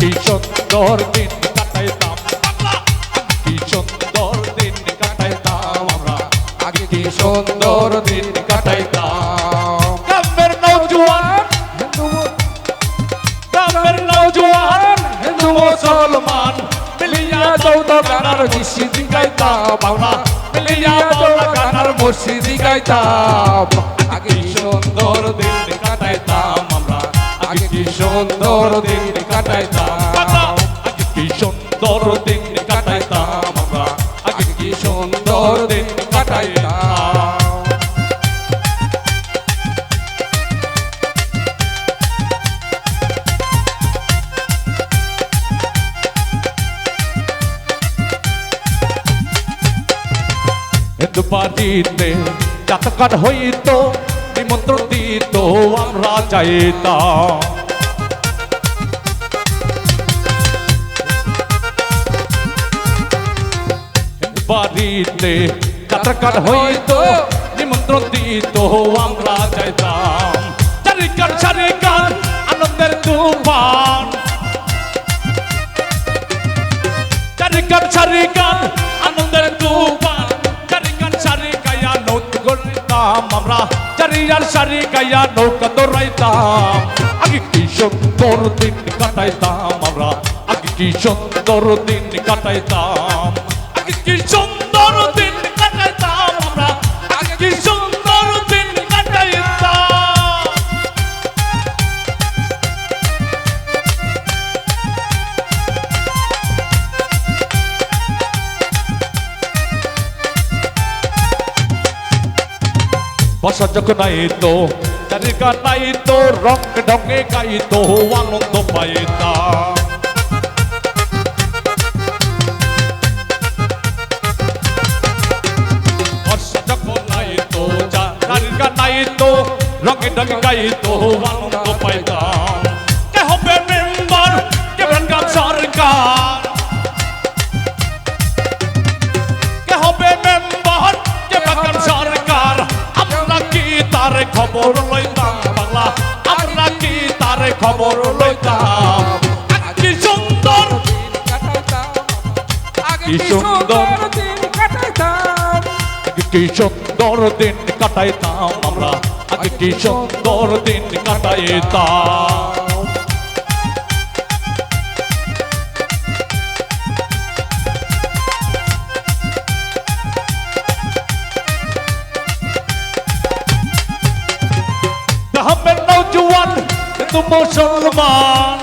কি সুন্দর দিন কাটাইতাম। কি সুন্দর দিন কাটাইতাম আমরা? আগে কি সুন্দর দিন কাটাইতাম? গ্রামের নৌজওয়ান গ্রামের নৌজওয়ান হিন্দু মুসলমান, মিলিয়া চৌদা গানার মুর্শিদি গাইতাম আমরা। মিলিয়া বাউলা গানার মুর্শিদি গাইতাম। আগে সুন্দর দিন সুন্দর দিন কাটাইতাম আগে কি সুন্দর দিন কাটাইতাম আমরা। আগে কি সুন্দর দিন কাটাইতাম। হিন্দু যাতকার হইত নিমন্ত্রণ দিত আমরা যাইতাম। বাড়িতে। যাত্রাকার হইত, নিমন্ত্রণ দিত, আমরা যাইতাম। চারিকার চারিকার আনন্দের তুফান। চারিকার চারিকার আনন্দের তুফান। চারিকার চারিকায়া নৌত গড়িতাম আমরা। চারিয়ার চারিকায়া নৌকা দৌড়াইতাম আগে কি সুন্দর দিন কাটাইতাম আমরা। আগে কি সুন্দর দিন কাটাইতাম। আগে কি সুন্দর দিন কাটাইতাম আমরা আগে কি সুন্দর দিন কাটাইতাম। বর্ষা যখন আইতো চারিকা নাইতো রং ঢঙ্গে গাইতো, আনন্দ পাইতাম। রঙে ঢঙ্গে গাইতো আনন্দ পাইতাম কে হবে মেম্বার, কে ব্রাঙ্গাম সরকার? কে হবে মেম্বার, কে বাগান সরকার? আমরা কি তার খবর লইতাম বাংলা? আমরা কি তার খবর লইতাম? কি সুন্দর? কি সুন্দর? দিন কাটাইতাম কি সুন্দর দিন কাটাইতাম আমরা? কি সুন্দর দিন কাটাইতাম গ্রামের নৌজওয়ান হিন্দু মুসলমান।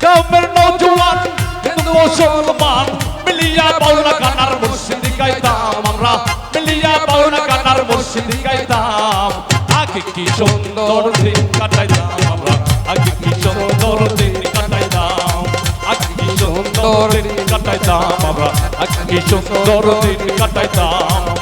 গ্রামের নৌজওয়ান হিন্দু মুসলমান। মিলিয়া পাওনা কানার মুর্শিদি গাইতাম আমরা। মিলিয়া পাওনা কানার মুর্শিদি গাইতাম। আগে কি সুন্দর দিন কাটাইতাম আমরা। আগে কি সুন্দর দিন কাটাইতাম। আগে কি সুন্দর দিন কাটাইতাম আমরা। আগে কি সুন্দর দিন কাটাইতাম।